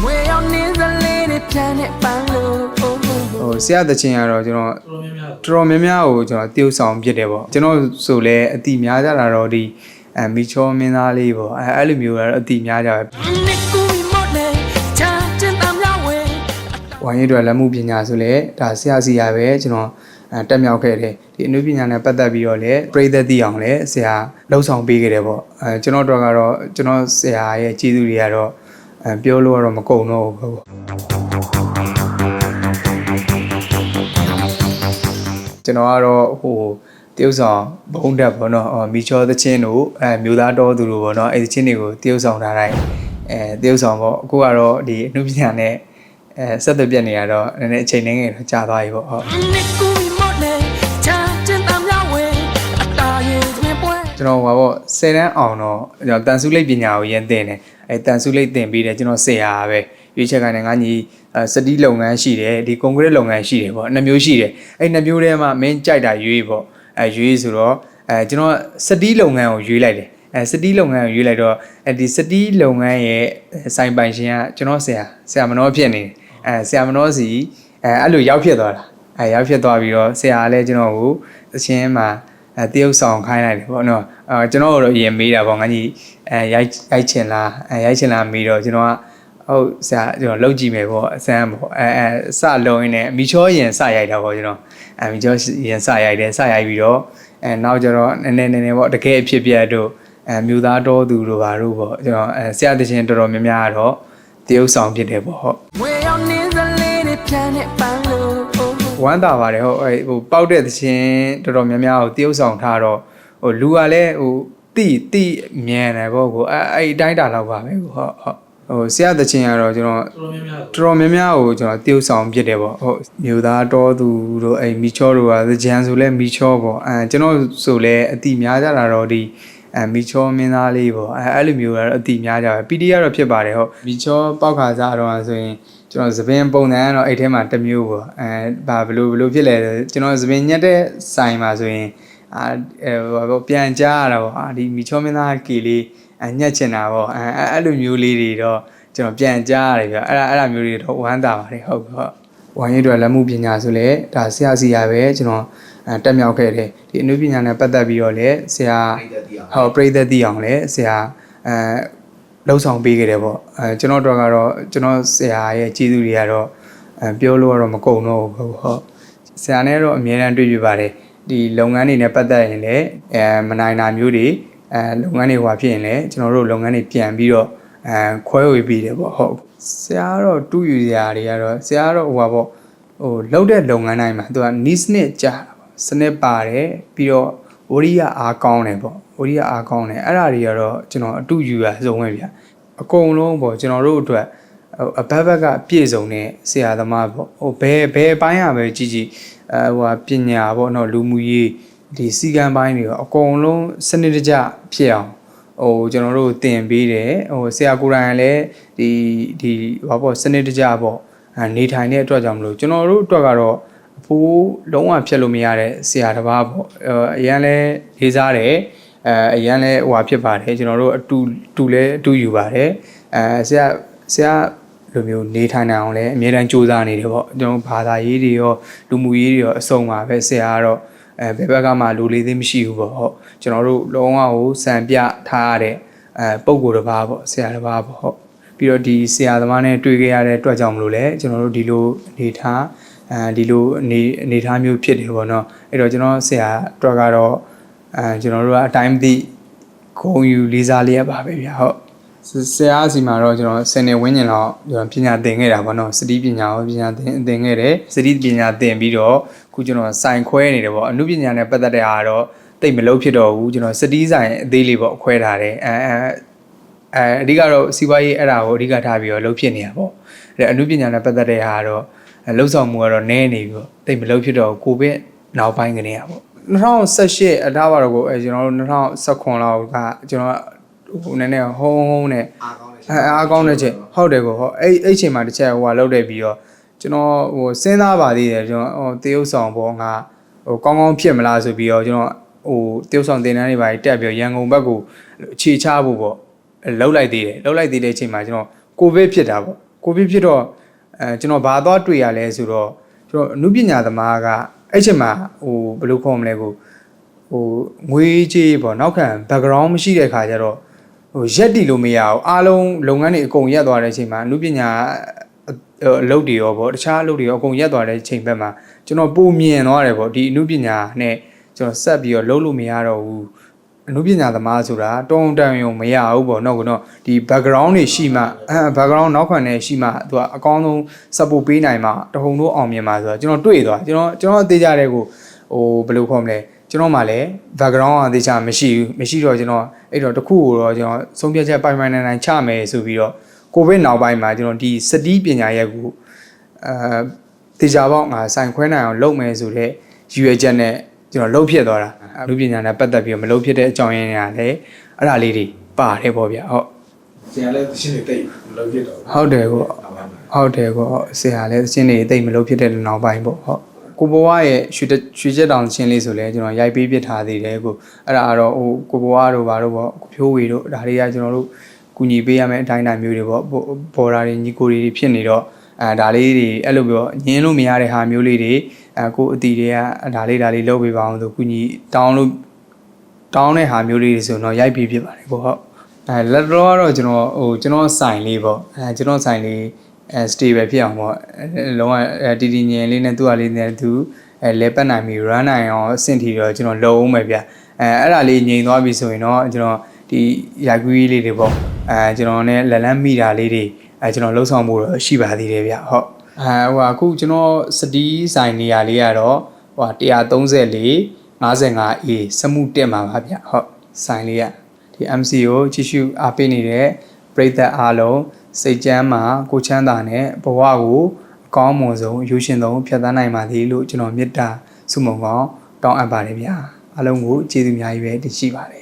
ဝေရောက်နေစလေးတွေပြန်နေပန်းလို့ဟိုဆရာတချင်းကတော့ကျွန်တော်တော်များများတော်တော်များများကိုကျွန်တော်တည်ဥဆောင်ဖြစ်တယ်ပေါ့ကျွန်တော်ဆိုလဲအတိများကြတာတော့ဒီအမီချောမင်းသားလေးပေါ့အဲအဲ့လိုမျိုးကတော့အတိများကြပဲနေကူမီမော်နေချာတင်တမ်းရဝဲဝိုင်းရည်တွေလက်မှုပညာဆိုလဲဒါဆရာစီရပဲကျွန်တော်အဲတက်မြောက်ခဲ့တယ်ဒီအနုပညာနဲ့ပတ်သက်ပြီးတော့လဲပြိသက်သိအောင်လဲဆရာလှုပ်ဆောင်ပေးခဲ့တယ်ပေါ့အဲကျွန်တော်တို့ကတော့ကျွန်တော်ဆရာရဲ့ကျေးဇူးတွေကတော့ အဲပြောလို့ကတော့မကုန်တော့ဘူးပေါ့ကျွန်တော်ကတော့ဟိုတရုတ်ဆောင်ဘုံတက်ပေါ့နော်အော်မီချောသချင်းတို့အဲမျိုးသားတော်သူတို့ပေါ့နော်အဲသချင်းတွေကိုတရုတ်ဆောင်ထားတိုင်းအဲတရုတ်ဆောင်ပေါ့အခုကတော့ဒီအနုပညာနဲ့အဲဆက်သွယ်ပြတ်နေရတော့နည်းနည်းအချိန်နှင်းငယ်တော့ကြာသွားပြီပေါ့ဟုတ် ကျွန်တော်ဟိုပါပေါ့10တန်းအောင်တော့ကျွန်တော်တန်စုလိပ်ပညာကိုရင်းသင်တယ်အဲတန်စုလိပ်သင်ပြီးတယ်ကျွန်တော်ဆရာပဲရွေးချက်ခိုင်းတယ်ငါညီအဲစတီးလုပ်ငန်းရှိတယ်ဒီကွန်ကရစ်လုပ်ငန်းရှိတယ်ပေါ့နှစ်မျိုးရှိတယ်အဲနှစ်မျိုးထဲမှာမင်းကြိုက်တာရွေးပေါ့အဲရွေးဆိုတော့အဲကျွန်တော်စတီးလုပ်ငန်းကိုရွေးလိုက်တယ်အဲစတီးလုပ်ငန်းကိုရွေးလိုက်တော့အဲဒီစတီးလုပ်ငန်းရဲ့စိုင်ပိုင်ရှင်ကကျွန်တော်ဆရာဆရာမနောဖြစ်နေတယ်အဲဆရာမနောစီအဲအဲ့လိုရောက်ဖြစ်သွားတာအဲရောက်ဖြစ်သွားပြီးတော့ဆရာကလည်းကျွန်တော်ကိုအချင်းမှာ အဲတရုပ်ဆောင်ခိုင်းလိုက်တယ်ပေါ့နော်အဲကျွန်တော်တို့အရင်မေးတာပေါ့ငါကြီးအဲရိုက်ရိုက်ချင်လားအဲရိုက်ချင်လားမေးတော့ကျွန်တော်ကဟုတ်ဆရာကျွန်တော်လောက်ကြည့်မယ်ပေါ့အစမ်းပေါ့အဲအဲစလုံးရင်းနဲ့မီချောရင်စရိုက်တာပေါ့ကျွန်တော်အဲမီချောရင်စရိုက်တယ်စရိုက်ပြီးတော့အဲနောက်ကျတော့နည်းနည်းနည်းနည်းပေါ့တကယ်အဖြစ်ပြတ်တို့အဲမြို့သားတော်သူတို့ဘာတို့ပေါ့ကျွန်တော်အဲဆရာတချင်းတော်တော်များများကတော့တရုပ်ဆောင်ဖြစ်တယ်ပေါ့ဟုတ်ဝေရောက်နေစလေးတွေပြန်နေပန်းလို့ဝမ်းသာပါတယ်ဟုတ်အဲဟိုပောက်တဲ့သချင်းတော်တော်များများကိုတရုပ်ဆောင်ထားတော့ဟိုလူကလည်းဟိုတိတိမြန်တယ်ပေါ့ကိုအဲအဲ့ဒီအတိုင်းတာလောက်ပါပဲကိုဟုတ်ဟုတ်ဟိုဆရာသချင်းကတော့ကျွန်တော်တော်များများတော်တော်များများကိုကျွန်တော်တရုပ်ဆောင်ဖြစ်တယ်ပေါ့ဟုတ်မြို့သားတော်သူတို့အဲမီချောတို့ကဂျန်ဆိုလဲမီချောပေါ့အဲကျွန်တော်ဆိုလဲအတိများကြတာတော့ဒီအဲမီချောမင်းသားလေးပေါ့အဲအဲ့လိုမျိုးကတော့အတိများကြပဲ PD ကတော့ဖြစ်ပါတယ်ဟုတ်မီချောပောက်ခါစားတော့ဆိုရင် ကျွန်တော်သပင်ပုံစံကတော့အဲ့ထဲမှာတစ်မျိုးပေါ့အဲဘာဘလို့ဘလို့ဖြစ်လဲဆိုကျွန်တော်သပင်ညက်တဲ့ဆိုင်မှာဆိုရင်အာအဲဟိုပေါ့ပြန်ကြားရတာပေါ့အာဒီမီချောမင်းသားကီလေးအညက်ချင်တာပေါ့အဲအဲ့လိုမျိုးလေးတွေတော့ကျွန်တော်ပြန်ကြားရတယ်ပြအဲ့ဒါအဲ့ဒါမျိုးတွေတော့ဝမ်းသာပါတယ်ဟုတ်ဟုတ်ဝိုင်းရည်တွေလက်မှုပညာဆိုလဲဒါဆရာစီရပဲကျွန်တော်အဲတက်မြောက်ခဲ့တယ်ဒီအနုပညာနဲ့ပတ်သက်ပြီးတော့လဲဆရာဟောပြိသက်သိအောင်လဲဆရာအဲ လှုပ်ဆောင်ပေးခဲ့တယ်ပေါ့အဲကျွန်တော်တို့ကတော့ကျွန်တော်ဆရာရဲ့ကျေးဇူးတွေကတော့အဲပြောလို့ကတော့မကုန်တော့ဘူးဟုတ်ဆရာနဲ့တော့အမြဲတမ်းတွေ့ပြပါတယ်ဒီလုပ်ငန်းတွေနဲ့ပတ်သက်ရင်လည်းအဲမနိုင်တာမျိုးတွေအဲလုပ်ငန်းတွေဟိုဖြစ်ရင်လည်းကျွန်တော်တို့လုပ်ငန်းတွေပြန်ပြီးတော့အဲခွဲဝေပြီးတယ်ပေါ့ဟုတ်ဆရာကတော့တူးယူစရာတွေကတော့ဆရာကတော့ဟိုပါပေါ့ဟိုလောက်တဲ့လုပ်ငန်းတိုင်းမှာသူကနီးစနစ်ကြာတာပေါ့စနစ်ပါတယ်ပြီးတော့ ဝရိယအားကောင်းတယ်ပေါ့ဝရိယအားကောင်းတယ်အဲ့ဒါတွေကတော့ကျွန်တော်အတူယူရဆုံးပဲဗျအကုန်လုံးပေါ့ကျွန်တော်တို့အတွက်ဟိုအဘက်ဘက်ကပြည့်စုံတဲ့ဆရာသမားပေါ့ဟိုဘယ်ဘယ်ပိုင်းရပဲကြည်ကြည်အဲဟိုပညာပေါ့နော်လူမှုရေးဒီစီကံပိုင်းတွေရောအကုန်လုံးစနစ်တကျဖြစ်အောင်ဟိုကျွန်တော်တို့သင်ပေးတယ်ဟိုဆရာကိုယ်တိုင်လည်းဒီဒီဘာပေါ့စနစ်တကျပေါ့အဲနေထိုင်တဲ့အတွက်ကြောင့်မလို့ကျွန်တော်တို့အတွက်ကတော့အ ဖိုးလုံးဝဖြတ်လို့မရတဲ့ဆရာတစ်ပါးပေါ့အဲအရန်လဲလေးစားတယ်အဲအရန်လဲဟိုဟာဖြစ်ပါတယ်ကျွန်တော်တို့အတူတူလဲအတူယူပါတယ်အဲဆရာဆရာလိုမျိုးနေထိုင်နိုင်အောင်လဲအများတန်းစူးစမ်းနေတယ်ပေါ့ကျွန်တော်ဘာသာရေးတွေရောလူမှုရေးတွေရောအစုံပါပဲဆရာကတော့အဲဘယ်ဘက်ကမှလူလေးသေးမရှိဘူးပေါ့ဟုတ်ကျွန်တော်တို့လုံးဝကိုစံပြထားရတဲ့အဲပုံကိုယ်တစ်ပါးပေါ့ဆရာတစ်ပါးပေါ့ဟုတ်ပြီးတော့ဒီဆရာသမားနဲ့တွေ့ခဲ့ရတဲ့အတွက်ကြောင့်မလို့လဲကျွန်တော်တို့ဒီလိုအနေထား အဲဒီလိုအနေအနေထားမျိုးဖြစ်တယ်ပေါ့နော်အဲ့တော့ကျွန်တော်ဆရာအတွက်ကတော့အဲကျွန်တော်တို့ကအတိုင်းသည့်ဂုံယူလေးစားလျက်ပါပဲဗျာဟုတ်ဆရာအစီမှာတော့ကျွန်တော်ဆယ်နှစ်ဝန်းကျင်လောက်ကျွန်တော်ပညာသင်ခဲ့တာပေါ့နော်စတိပညာကိုပညာသင်သင်ခဲ့တယ်စတိပညာသင်ပြီးတော့ခုကျွန်တော်စိုင်ခွဲနေတယ်ပေါ့အမှုပညာနဲ့ပတ်သက်တဲ့အားတော့တိတ်မလုပ်ဖြစ်တော့ဘူးကျွန်တော်စတိဆိုင်အသေးလေးပေါ့ခွဲထားတယ်အဲအဲအဲအဓိကတော့စီးပွားရေးအဲ့ဒါကိုအဓိကထားပြီးတော့လှုပ်ဖြစ်နေတာပေါ့အဲ့အမှုပညာနဲ့ပတ်သက်တဲ့ဟာကတော့ လှုပ်ဆောင်မှုကတော့နည်းနေပြီပေါ့တိတ်မလှုပ်ဖြစ်တော့ကိုဗစ်နောက်ပိုင်းကနေရပေါ့2018အထားပါတော့ကိုအဲကျွန်တော်တို့2019လောက်ကကျွန်တော်ဟိုနည်းနည်းဟုံးဟုံးနဲ့အားကောင်းတယ်အဲအားကောင်းတဲ့ချိန်ဟုတ်တယ်ကိုဟောအဲ့အဲ့ချိန်မှာတစ်ချက်ဟိုဟာလောက်တယ်ပြီးတော့ကျွန်တော်ဟိုစဉ်းစားပါသေးတယ်ကျွန်တော်ဟိုတရုပ်ဆောင်ပေါ့ငါဟိုကောင်းကောင်းဖြစ်မလားဆိုပြီးတော့ကျွန်တော်ဟိုတရုပ်ဆောင်တင်တန်းတွေပါတက်ပြီးတော့ရန်ကုန်ဘက်ကိုအခြေချဖို့ပေါ့လှုပ်လိုက်သေးတယ်လှုပ်လိုက်သေးတဲ့အချိန်မှာကျွန်တော်ကိုဗစ်ဖြစ်တာပေါ့ကိုဗစ်ဖြစ်တော့ အဲကျွန်တော်ဘာသွားတွေ့ရလဲဆိုတော့ကျွန်တော်အနုပညာသမားကအဲ့ချိန်မှာဟိုဘယ်လိုခေါ်မလဲကိုဟိုငွေကြေးပေါ့နောက်ခံ background မရှိတဲ့ခါကျတော့ဟိုရက်တီလို့မရအောင်အားလုံးလုပ်ငန်းတွေအကုန်ရက်သွားတဲ့အချိန်မှာအနုပညာအလုပ်တွေရောပေါ့တခြားအလုပ်တွေရောအကုန်ရက်သွားတဲ့ချိန်ဘက်မှာကျွန်တော်ပုံမြင်သွားတယ်ပေါ့ဒီအနုပညာနဲ့ကျွန်တော်ဆက်ပြီးတော့လုပ်လို့မရတော့ဘူး အနုပညာသမားဆိုတာတုံးတန်ရုံမရဘူးပေါ့နော်ကတော့ဒီ background တွေရှိမှအဲ background နောက်ခံနေရှိမှသူကအကောင်းဆုံး support ပေးနိုင်မှတဟုန်တို့အောင်မြင်မှာဆိုတော့ကျွန်တော်တွေ့သွားကျွန်တော်ကျွန်တော်အသေးကြတဲ့ကိုဟိုဘယ်လိုခေါ်မလဲကျွန်တော်မှလည်း background အသေးချမရှိဘူးမရှိတော့ကျွန်တော်အဲ့တော့တခုကိုတော့ကျွန်တော်ဆုံးဖြတ်ချက်ပိုင်ပိုင်နိုင်နိုင်ချမယ်ဆိုပြီးတော့ကိုဗစ်နောက်ပိုင်းမှာကျွန်တော်ဒီစတီးပညာရက်ကိုအဲတေချာပေါက်ငါစိုင်ခွဲနိုင်အောင်လုပ်မယ်ဆိုတော့ရည်ရွယ်ချက်နဲ့ ကျွန်တော်လှုပ်ဖြစ်သွားတာအမှုပညာနဲ့ပတ်သက်ပြီးတော့မလှုပ်ဖြစ်တဲ့အကြောင်းရင်းတွေကလည်းအဲ့ဒါလေးတွေပါတယ်ပေါ့ဗျာဟုတ်ဆရာလည်းသရှင်တွေတိတ်မလုပ်ဖြစ်တော့ဟုတ်တယ်ကိုဟုတ်တယ်ကိုဟုတ်ဆရာလည်းသချင်းတွေတိတ်မလို့ဖြစ်တဲ့နောက်ပိုင်းပေါ့ဟုတ်ကိုဘွားရဲ့ရွှေတရွှေချက်တောင်ချင်းလေးဆိုလဲကျွန်တော်ရိုက်ပေးပြထားသေးတယ်ကိုအဲ့ဒါကတော့ဟိုကိုဘွားတို့ဘာတို့ပေါ့ကိုဖြိုးဝေတို့ဒါတွေကကျွန်တော်တို့ကူညီပေးရမယ့်အတိုင်းအတာမျိုးတွေပေါ့ဘော်ဒါတွေညီကိုတွေဖြစ်နေတော့ အဲဒါလေးတွေအဲ့လိုပြောညင်းလို့မရတဲ့ဟာမျိုးလေးတွေအဲကိုအတီတွေကဒါလေးဒါလေးလုပ်ပေးပါအောင်ဆိုကူညီတောင်းလို့တောင်းတဲ့ဟာမျိုးလေးတွေဆိုတော့ရိုက်ပေးဖြစ်ပါတယ်ကိုဟုတ်အဲလက်တော့ကတော့ကျွန်တော်ဟိုကျွန်တော်ဆိုင်လေးပေါ့အဲကျွန်တော်ဆိုင်လေးအဲ stable ဖြစ်အောင်ပေါ့အဲလုံးဝအဲတည်တည်ငြိမ်လေးနဲ့သူ့ဟာလေးနဲ့သူအဲလဲပတ်နိုင်ပြီ run နိုင်အောင်အဆင့်ထီတော့ကျွန်တော်လုံအောင်ပဲဗျအဲအဲ့ဒါလေးငြိမ်သွားပြီဆိုရင်တော့ကျွန်တော်ဒီရိုက်ကူးကြီးလေးတွေပေါ့အဲကျွန်တော်နဲ့လက်လန်းမိတာလေးတွေ အဲကျွန်တော်လှုပ်ဆောင်မှုတော့ရှိပါသေးတယ်ဗျဟုတ်အဲဟိုအခုကျွန်တော်စတီးဆိုင်နေရာလေးကတော့ဟို134 55A စမှုတက်မှာပါဗျဟုတ်ဆိုင်လေးကဒီ MC ကိုကြည့်ရှုအားပေးနေတဲ့ပရိသတ်အားလုံးစိတ်ကြမ်းမှာကိုချမ်းသာနဲ့ဘဝကိုအကောင်းမွန်ဆုံးယူရှင်ဆုံးဖြတ်သန်းနိုင်ပါသည်လို့ကျွန်တော်မေတ္တာဆုမွန်ကောင်းတောင်းအပ်ပါတယ်ဗျာအားလုံးကိုကျေးဇူးအများကြီးပဲတင်ရှိပါတယ်